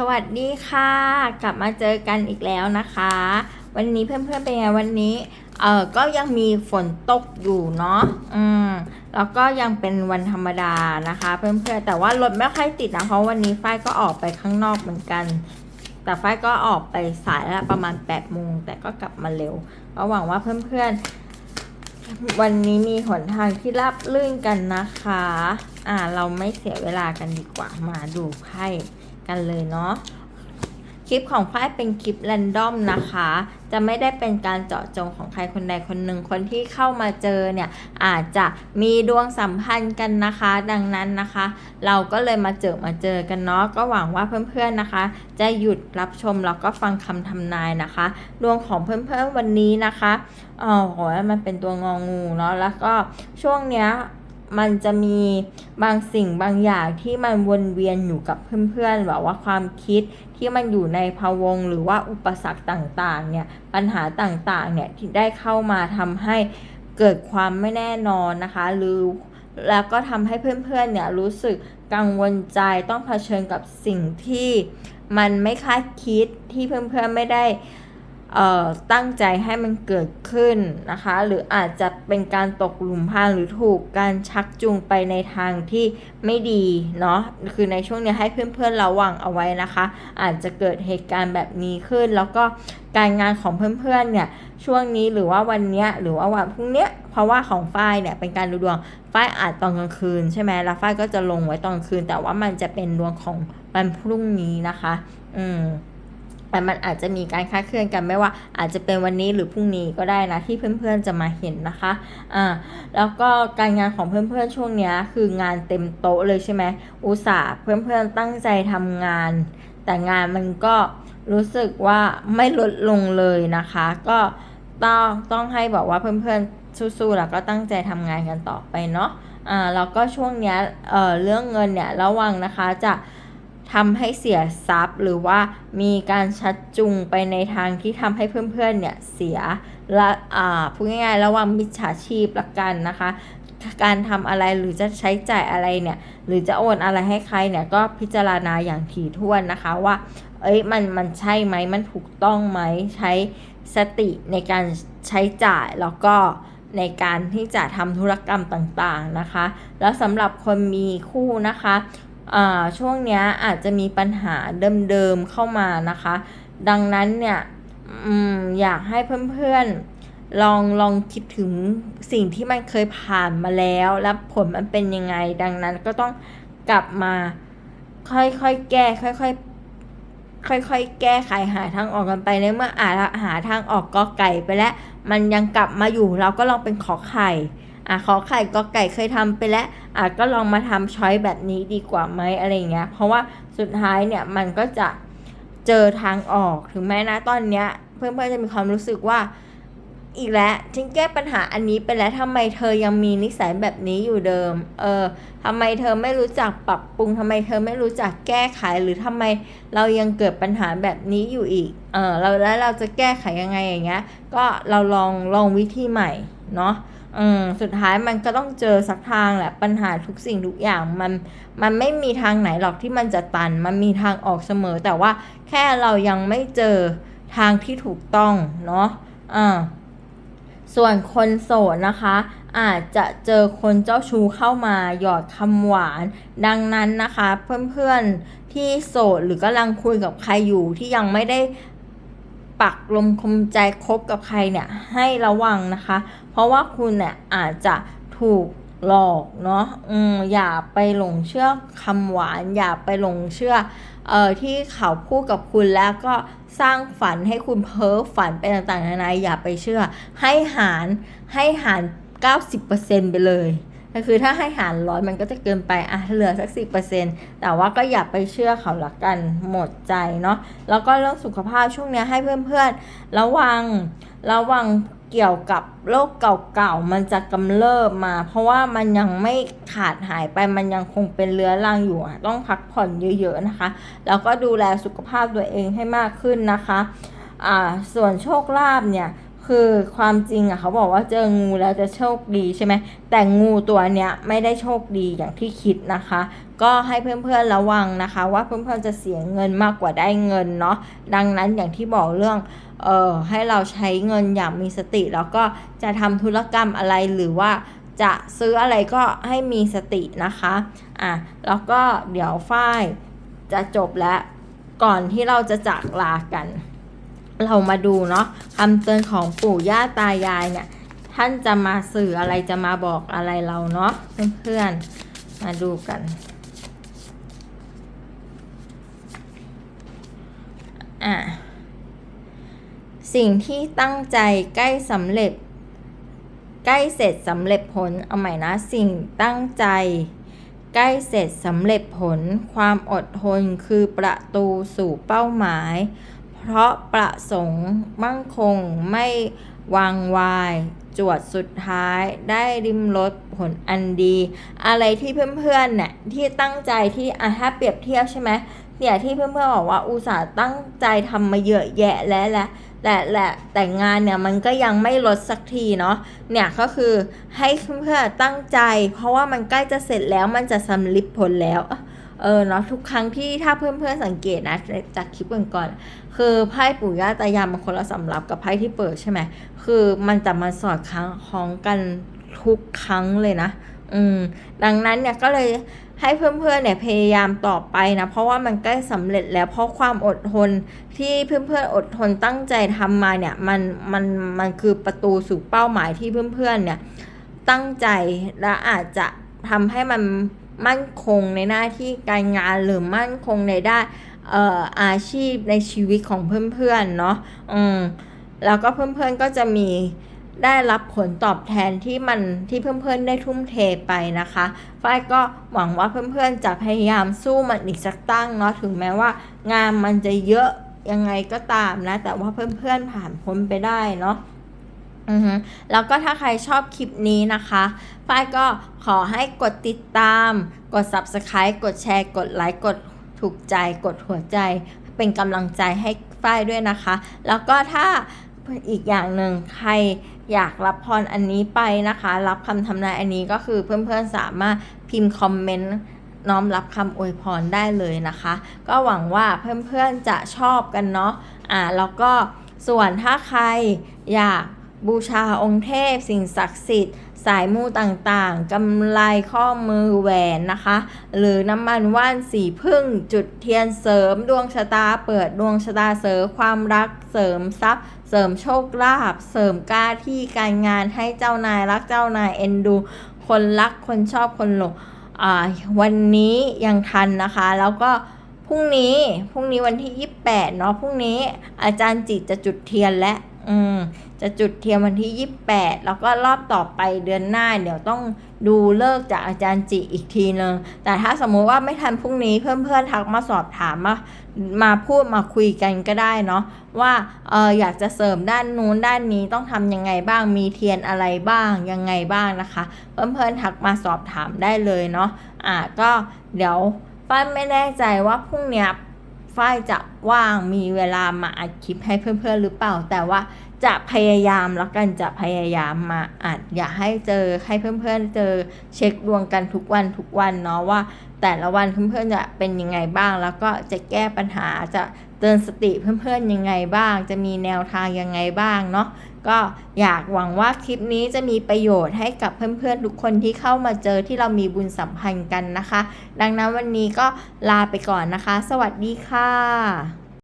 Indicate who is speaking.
Speaker 1: สวัสดีค่ะ กลับมาเจอกันอีกแล้วนะคะ วันนี้เพื่อนๆเป็นไงวันนี้เออก็ยังมีฝนตกอยู่เนาะอืมแล้วก็ยังเป็นวันธรรมดานะคะ เพื่อนๆแต่ว่ารถไม่ค่อยติดนะเพราะวันนี้ฝ้ายก็ออกไปข้างนอกเหมือนกัน แต่ฝ้ายก็ออกไปสายแล้วประมาณ8ปดโมงแต่ก็กลับมาเร็วก็หวังว่าเพื่อนๆ วันนี้มีหนทางที่ราบลื่นกันนะคะ อ่าเราไม่เสียเวลากันดีกว่ามาดูไพ่ กันเลยเนาะคลิปของฝ้ายเป็นคลิปแรนดอมนะคะ จะไม่ได้เป็นการเจาะจงของใครคนใดคนหนึ่งคนที่เข้ามาเจอเนี่ยอาจจะมีดวงสัมพันธ์กันนะคะ ดังนั้นนะคะ เราก็เลยมาเจอมาเจอกันเนาะก็หวังว่าเพื่อนๆนะคะ จะหยุดรับชมแล้วก็ฟังคำทำนายนะคะ ดวงของเพื่อนๆวันนี้นะคะอ๋อโหมันเป็นตัวงองูเนาะแล้วก็ช่วงเนี้ย มันจะมีบางสิ่งบางอย่างที่มันวนเวียนอยู่กับเพื่อนๆแบบว่าความคิดที่มันอยู่ในภาวงหรือว่าอุปสรรคต่างๆเนี่ยปัญหาต่างๆเนี่ยที่ได้เข้ามาทำให้เกิดความไม่แน่นอนนะคะหรือแล้วก็ทำให้เพื่อนๆเนี่ยรู้สึกกังวลใจต้องเผชิญกับสิ่งที่มันไม่คาดคิดที่เพื่อนๆไม่ได้ ตั้งใจให้มันเกิดขึ้นนะคะ หรืออาจจะเป็นการตกหลุมพรางหรือถูกการชักจูงไปในทางที่ไม่ดีเนาะคือในช่วงนี้ให้เพื่อนๆระวังเอาไว้นะคะ อาจจะเกิดเหตุการณ์แบบนี้ขึ้น แล้วก็การงานของเพื่อนๆเนี่ยช่วงนี้หรือว่าวันนี้หรือว่าวันพรุ่งนี้เพราะว่าของฝ้ายเนี่ยเป็นการดูดวงฝ้ายอาจตอนกลางคืนใช่ไหมแล้วฝ้ายก็จะลงไว้ตอนกลางคืน แต่ว่ามันจะเป็นดวงของวันพรุ่งนี้นะคะ อืม แต่มันอาจจะมีการคลาดเคลื่อนกันไม่ว่า อาจจะเป็นวันนี้หรือพรุ่งนี้ก็ได้นะที่เพื่อนๆจะมาเห็นนะคะอ่าแล้วก็การงานของเพื่อนๆช่วงนี้คืองานเต็มโต๊ะเลยใช่ไหมอุตส่าห์เพื่อนๆตั้งใจทำงาน แต่งานมันก็รู้สึกว่าไม่ลดลงเลยนะคะ ก็ต้องต้องให้บอกว่าเพื่อนๆสู้ๆแล้วก็ตั้งใจทำงานกันต่อไปเนาะอ่าแล้วก็ช่วงเนี้ยเอ่อเรื่องเงินเนี่ยระวังนะคะจะ ทำให้เสียทรัพย์ หรือว่ามีการชักจูงไปในทางที่ทำให้เพื่อนๆเนี่ยเสียและอ่าพูดง่ายๆระวังมิจฉาชีพละกันนะคะ การทำอะไรหรือจะใช้จ่ายอะไรเนี่ย หรือจะโอนอะไรให้ใครเนี่ยก็พิจารณาอย่างถี่ถ้วนนะคะว่า เอ้ยมันมันใช่ไหมมันถูกต้องไหมใช้สติในการใช้จ่ายแล้วก็ในการที่จะทำธุรกรรมต่างๆนะคะ แล้วสำหรับคนมีคู่นะคะ ช่วงเนี้ยอาจจะมีปัญหาเดิมๆเข้ามานะคะ ดังนั้นเนี่ยออยากให้เพื่อนๆลองลองคิดถึงสิ่งที่มันเคยผ่านมาแล้ว แล้วผลมันเป็นยังไง ดังนั้นก็ต้องกลับมาค่อยๆแก้ ค่อยๆค่อยๆ แก้ไขหาทางออกกันไปในเมื่ออาหาทางออกก็ไก่ไปแล้ว มันยังกลับมาอยู่เราก็ลองเป็นขอไข่ อะขอไข่ก็ไก่เคยทำไปแล้วอะก็ลองมาทำช้อยแบบนี้ดีกว่าไหมอะไรเงี้ย เพราะว่าสุดท้ายเนี่ยมันก็จะเจอทางออก ถึงแม้นะตอนเนี้ยเพื่อนๆจะมีความรู้สึกว่าอีกแล้วฉันแก้ปัญหาอันนี้ไปแล้วทำไมเธอยังมีนิสัยแบบนี้อยู่เดิม เออทำไมเธอไม่รู้จักปรับปรุงทำไมเธอไม่รู้จักแก้ไขหรือทำไมเรายังเกิดปัญหาแบบนี้อยู่อีก เออเราแล้วเราจะแก้ไขยังไงอย่างเงี้ย ก็เราลองลองวิธีใหม่เนาะ อืมสุดท้ายมันก็ต้องเจอสักทางแหละปัญหาทุกสิ่งทุกอย่างมันมันไม่มีทางไหนหรอกที่มันจะตัน มันมีทางออกเสมอ แต่ว่าแค่เรายังไม่เจอทางที่ถูกต้องเนาะอ่าส่วนคนโสดนะคะ อาจจะเจอคนเจ้าชู้เข้ามาหยอดคำหวาน ดังนั้นนะคะ เพื่อนๆที่โสดหรือกำลังคุยกับใครอยู่ที่ยังไม่ได้ปักลมคมใจคบกับใครเนี่ยให้ระวังนะคะ ราะว่าคุณเนี่ยอาจจะถูกหลอกเนาะอืมอย่าไปหลงเชื่อคำหวาน อย่าไปหลงเชื่อเอ่อที่เขาพูดกับคุณแล้วก็สร้างฝันให้คุณเพ้อฝันไปต่างๆนานาอย่าไปเชื่อ ให้หารให้หาร 90%ไปเลยก็คือถ้าให้หารร้อยมันก็จะเกินไปอะเหลือสักสิแต่ว่าก็อย่าไปเชื่อเขาละกันหมดใจเนาะแล้วก็เรื่องสุขภาพช่วงนี้ให้เพื่อนๆ ระวังระวัง เกี่ยวกับโรคเก่าๆ มันจะกำเริบมา เพราะว่ามันยังไม่ขาดหายไปมันยังคงเป็นเรื้อรังอยู่ต้องพักผ่อนเยอะๆนะคะ แล้วก็ดูแลสุขภาพตัวเองให้มากขึ้นนะคะอ่าส่วนโชคลาภเนี่ยคคือความจริงอะเขาบอกว่าเจองูแล้วจะโชคดีใช่ไหมแต่งูตัวเนี้ยไม่ได้โชคดีอย่างที่คิดนะคะ ก็ให้เพื่อนๆระวังนะคะ ว่าเพื่อนๆจะเสียเงินมากกว่าได้เงินเนาะดังนั้นอย่างที่บอกเรื่อง เอ่อให้เราใช้เงินอย่างมีสติ แล้วก็จะทำธุรกรรมอะไรหรือว่าจะซื้ออะไรก็ให้มีสตินะคะอะแล้วก็เดี๋ยวฝ้ายจะจบแล้วก่อนที่เราจะจากลากัน เรามาดูเนาะคำเตือนของปู่ย่าตายายเนี่ย ท่านจะมาสื่ออะไรจะมาบอกอะไรเราเนาะเพื่อนๆมาดูกันอะ สิ่งที่ตั้งใจใกล้สำเร็จ ใกล้เสร็จสำเร็จผลเอาใหม่นะสิ่งตั้งใจ ใกล้เสร็จสำเร็จผล ความอดทนคือประตูสู่เป้าหมาย เพราะประสงค์มั่งคงไม่วางวาย จวดสุดท้ายได้ริมรสผลอันดี อะไรที่เพื่อนๆเนี่ยที่ตั้งใจที่อะถ้าเปรียบเทียบใช่ไหมเนี่ยที่เพื่อนๆบอกว่าอุตส่าห์ตั้งใจทำมาเยอะแยะแล้วแหละแต่แหละแต่งานเนี่ยมันก็ยังไม่ลดสักทีเนาะเนี่ยก็คือให้เพื่อนๆตั้งใจ เพราะว่ามันใกล้จะเสร็จแล้วมันจะสำลิดผลแล้ว เออเนาะทุกครั้งที่ถ้าเพื่อนๆสังเกตนะจากคลิปก่อนๆคือไพ่ปู่ย่าตายายมันคนละสำรับกับไพ่ที่เปิดใช่ไหมคือมันจะมาสอดคล้องคล้องกันทุกครั้งเลยนะ อืม ดังนั้นเนี่ยก็เลยให้เพื่อนๆเนี่ยพยายามต่อไปนะ เพราะว่ามันใกล้สำเร็จแล้วเพราะความอดทนที่เพื่อนๆอดทนตั้งใจทำมาเนี่ยมันมันมันคือประตูสู่เป้าหมายที่เพื่อนๆเนี่ยตั้งใจและอาจจะทำให้มัน มั่นคงในหน้าที่การงานหรือมั่นคงในด้านอออาชีพในชีวิตของเพื่อนๆเนาะอืมแล้วก็เพื่อนๆก็จะมีได้รับผลตอบแทนที่มันที่เพื่อนๆได้ทุ่มเทไปนะคะฝ้ายก็หวังว่าเพื่อนๆจะพยายามสู้มันอีกสักตั้งเนาะถึงแม้ว่า งานมันจะเยอะยังไงก็ตามนะ แต่ว่าเพื่อนๆผ่านพ้นไปได้เนาะ อือฮึแล้วก็ถ้าใครชอบคลิปนี้นะคะฝ้ายก็ขอให้กดติดตาม กด subscribe กดแชร์ กดไลค์กดถูกใจ กดหัวใจ เป็นกำลังใจให้ฝ้ายด้วยนะคะ แล้วก็ถ้าอีกอย่างหนึ่งใครอยากรับพรอันนี้ไปนะคะ รับคำทำนายอันนี้ก็คือเพื่อนๆสามารถพิมพ์คอมเมนต์น้อมรับคำอวยพรได้เลยนะคะ ก็หวังว่าเพื่อนๆจะชอบกันเนาะอ่าแล้วก็ส่วนถ้าใครอยาก บูชาองค์เทพสิ่งศักดิ์สิทธิ์ สายมูต่างๆกำไรข้อมือแหวนนะคะ หรือน้ำมันว่านสีพึ่งจุดเทียนเสริมดวงชะตาเปิดดวงชะตาเสริมความรักเสริมทรัพย์ เสริมโชคลาภเสริมกล้าที่การงานให้เจ้านายรักเจ้านายเอ็นดู คนรักคนชอบคนหลงวันนี้ยังทันนะคะ แล้วก็พรุ่งนี้พรุ่งนี้วันที่ 28เนาะพรุ่งนี้อาจารย์จิตจะจุดเทียนและอืม จะจุดเทียนวันที่ 28 แล้วก็รอบต่อไปเดือนหน้า เดี๋ยวต้องดูเลิกจากอาจารย์จิอีกทีนึงแต่ถ้าสมมุติว่าไม่ทันพรุ่งนี้เพื่อนๆทักมาสอบถามมามาพูดมาคุยกันก็ได้เนาะว่าเอออยากจะเสริมด้านนู้นด้านนี้ต้องทำยังไงบ้างมีเทียนอะไรบ้างยังไงบ้างนะคะ เพื่อนๆทักมาสอบถามได้เลยเนาะอ่าก็เดี๋ยวป้าไม่แน่ใจว่าพรุ่งนี้ฝ้ายจะว่างมีเวลามาอัดคลิปให้เพื่อนๆหรือเปล่าแต่ว่า จะพยายามแล้วกันจะพยายามมาอัดอย่าให้เจอให้เพื่อนๆเจอเช็คดวงกันทุกวันทุกวันเนาะว่า แต่ละวันเพื่อนๆจะเป็นยังไงบ้าง แล้วก็จะแก้ปัญหาจะเตือนสติเพื่อนๆยังไงบ้าง จะมีแนวทางยังไงบ้างเนาะก็อยากหวังว่าคลิปนี้จะมีประโยชน์ให้กับเพื่อนๆทุกคนที่เข้ามาเจอที่เรามีบุญสัมพันธ์กันนะคะ ดังนั้นวันนี้ก็ลาไปก่อนนะคะ สวัสดีค่ะ